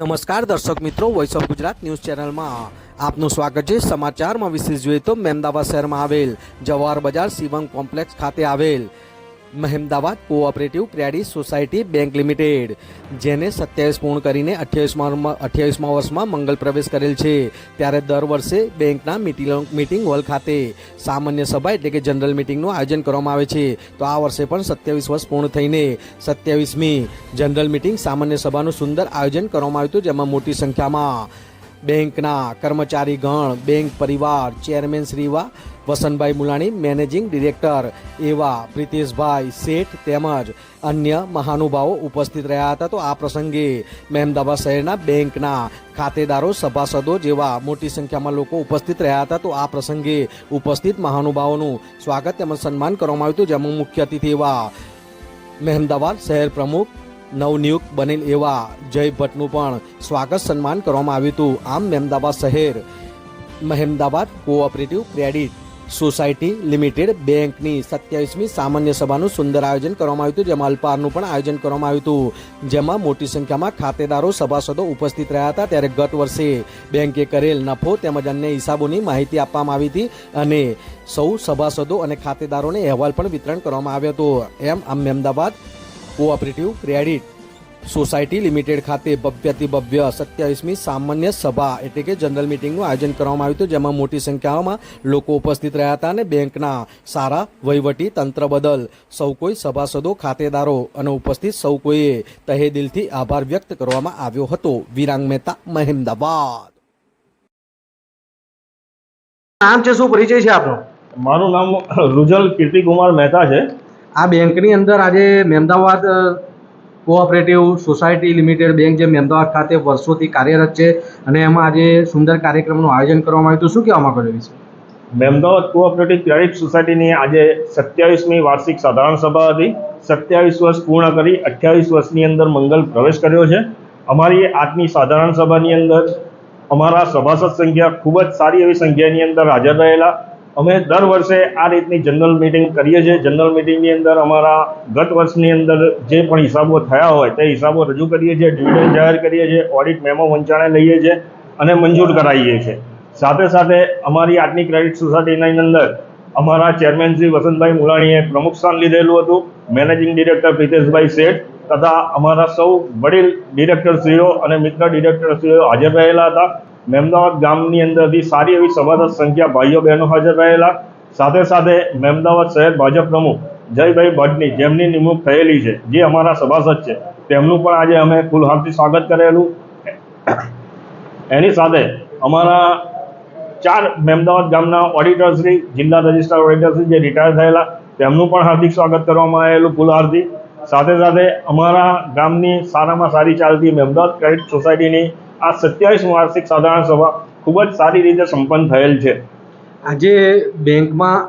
નમસ્કાર દર્શક મિત્રો વોઇસ ઓફ ગુજરાત ન્યૂઝ ચેનલમાં આપનું સ્વાગત છે. સમાચારમાં વિશેષ જોઈએ તો મહેમદાવાદ શહેરમાં આવેલ જવાહર બજાર શિવમ કોમ્પ્લેક્સ ખાતે આવેલ Mahemdavad cooperative credit society bank limited, જેને સત્યાવીસ પૂર્ણ કરીને અઠ્યાવીસમાં અઠ્યાવીસમાં વર્ષમાં મંગલ પ્રવેશ કરેલ છે. ત્યારે દર વર્ષે બેંકના મીટિંગ હોલ ખાતે સામાન્ય સભા એટલે કે જનરલ મિટિંગનું આયોજન કરવામાં આવે છે. તો આ વર્ષે પણ સત્યાવીસ વર્ષ પૂર્ણ થઈને સત્યાવીસમી જનરલ મિટિંગ સામાન્ય સભાનું સુંદર આયોજન કરવામાં આવ્યું હતું, જેમાં મોટી સંખ્યામાં બેંકના કર્મચારી ગણ, બેંક પરિવાર, ચેરમેન શ્રીવા, વસંતભાઈ મુલાણી, મેનેજિંગ ડિરેક્ટર એવા પ્રિતેશભાઈ શેઠ તેમજ અન્ય મહાનુભાવો ઉપસ્થિત રહ્યા હતા. તો આ પ્રસંગે મહેમદાવાદ શહેરના બેંકના ખાતેદારો, સભાસદો જેવા મોટી સંખ્યામાં લોકો ઉપસ્થિત રહ્યા હતા. તો આ પ્રસંગે ઉપસ્થિત મહાનુભાવોનું સ્વાગત તેમજ સન્માન કરવામાં આવ્યું હતું. જેમાં મુખ્ય અતિથિ એવા મહેમદાવાદ શહેર પ્રમુખ નવનિયુક્ત બનેલ એવા જય ભટ્ટનું પણ સ્વાગત સન્માન કરવામાં આવ્યું હતું. આમ મહેમદાબાદ શહેર Mahemdabad cooperative credit society limited બેંકની સત્યાવીસમી સામાન્ય સભાનું સુંદર આયોજન કરવામાં આવ્યું હતું, જેમાં અલ્પાહારનું પણ આયોજન કરવામાં આવ્યું હતું. જેમાં મોટી સંખ્યામાં ખાતેદારો, સભાસદો ઉપસ્થિત રહ્યા હતા. ત્યારે ગત વર્ષે બેંકે કરેલ નફો તેમજ અન્ય હિસાબોની માહિતી આપવામાં આવી હતી અને સૌ સભાસદો અને ખાતેદારોને અહેવાલ પણ વિતરણ કરવામાં આવ્યો હતો. એમ આમ Ahmedabad cooperative credit society limited ખાતે ભવ્યથી ભવ્ય સત્યાવીસમી સામાન્ય સભા એટલે કે જનરલ મિટિંગનું આયોજન કરવામાં આવ્યું હતું જેમાં મોટી સંખ્યામાં લોકો ઉપસ્થિત રહ્યા હતા અને બેંકના સારા વહીવટી તંત્ર બદલ સૌ કોઈ સભાસદો ખાતેદારો અને ઉપસ્થિત સૌ કોઈએ તહે દિલથી આભાર વ્યક્ત કરવામાં આવ્યો હતો. વિરાંગ મહેતા મહેમદાબાદ નામ છે શું પરિચય છે આપનો? મારું નામ રુજલ કીર્તિકુમાર મહેતા છે. આ બેંકની અંદર આજે Mahemdavad cooperative society limited bank જે મહેમદાવાદ ખાતે વર્ષોથી કાર્યરત છે અને એમાં આજે સુંદર કાર્યક્રમનું આયોજન કરવામાં આવ્યું હતું. શું કહેવા માંગો છો વિશે મહેમદાવાદ કોઓપરેટિવ ક્રેડિટ સોસાયટીની આજે સત્યાવીસમી વાર્ષિક સાધારણ સભા હતી. સત્યાવીસ વર્ષ પૂર્ણ કરી અઠ્યાવીસ વર્ષની અંદર મંગલ પ્રવેશ કર્યો છે. અમારી આજની સાધારણ સભાની અંદર અમારા સભાસદ સંખ્યા ખૂબ જ સારી એવી સંખ્યાની અંદર હાજર રહેલા અમે દર વર્ષે આ રીતની જનરલ મિટિંગ કરીએ છીએ. જનરલ મિટિંગની અંદર અમારા ગત વર્ષની અંદર જે પણ હિસાબો થયા હોય તે હિસાબો રજૂ કરીએ છીએ ડિવિડન્ડ જાહેર કરીએ છીએ ઓડિટ મેમો વંચાણે લઈએ છીએ અને મંજૂર કરાવીએ છીએ. સાથે સાથે અમારી આજની ક્રેડિટ સોસાયટીની અંદર અમારા ચેરમેન શ્રી વસંતભાઈ મુલાણીએ પ્રમુખ સ્થાન લીધેલું હતું. મેનેજિંગ ડિરેક્ટર પ્રિતેશભાઈ શેઠ તથા અમારા સૌ વડીલ ડિરેક્ટરશ્રીઓ અને મિત્ર ડિરેક્ટરશ્રીઓ હાજર રહેલા હતા. મહેમદાવાદ ગામની અંદરથી સારી એવી સભાસદ સંખ્યા ભાઈઓ બહેનો હાજર રહેલા. સાથે સાથે મહેમદાવાદ શહેર ભાજપ પ્રમુખ જયભાઈ ભટ્ટની જેમની નિમણૂક થયેલી છે, જે અમારા સભાસદ છે, તેમનું પણ આજે અમે ફૂલહારથી સ્વાગત કરેલું. એની સાથે અમારા ચાર મહેમદાવાદ ગામના ઓડિટરશ્રી જિલ્લા રજિસ્ટ્રાર ઓડિટરશ્રી જે રિટાયર થયેલા, તેમનું પણ હાર્દિક સ્વાગત કરવામાં આવેલું ફૂલહારથી. સાથે સાથે અમારા ગામની સારામાં સારી ચાલતી મહેમદાવાદ ક્રેડિટ સોસાયટીની આ સત્યાવીસ વાર્ષિક સાધારણ સભા ખૂબ જ સારી રીતે સંપન્ન થયેલ છે. આજે બેંકમાં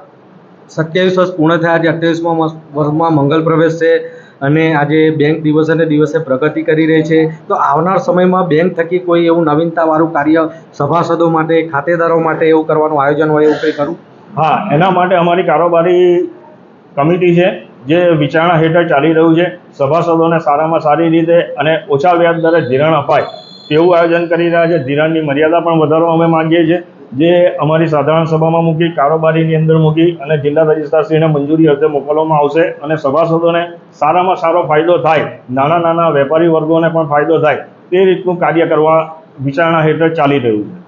સત્યાવીસ વર્ષ પૂર્ણ થયા છે અઠ્યાવીસમાં વર્ષમાં મંગલ પ્રવેશ છે અને આજે બેંક દિવસે ને દિવસે પ્રગતિ કરી રહી છે. તો આવનાર સમયમાં બેંક થકી કોઈ એવું નવીનતાવાળું કાર્ય સભાસદો માટે ખાતેદારો માટે એવું કરવાનું આયોજન હોય એવું કંઈ કરું હા એના માટે અમારી કારોબારી કમિટી છે જે વિચારણા હેઠળ ચાલી રહ્યું છે. સભાસદોને સારામાં સારી રીતે અને ઓછા વ્યાજ દરે ધિરાણ અપાય. તેવું આયોજન કરી રહ્યા છે. ધિરાણની મર્યાદા પણ વધારવા અમે માંગીએ છીએ. જે અમારી સાધારણ સભામાં મૂકી, કારોબારીની અંદર મૂકી અને જિલ્લા રજિસ્ટ્રારશ્રીને મંજૂરી અર્થે મોકલવામાં આવશે અને સભાસદોને સારામાં સારો ફાયદો થાય. નાના નાના વેપારી વર્ગોને પણ ફાયદો થાય. તે રીતનું કાર્ય કરવા વિચારણા હેઠળ ચાલી રહ્યું છે.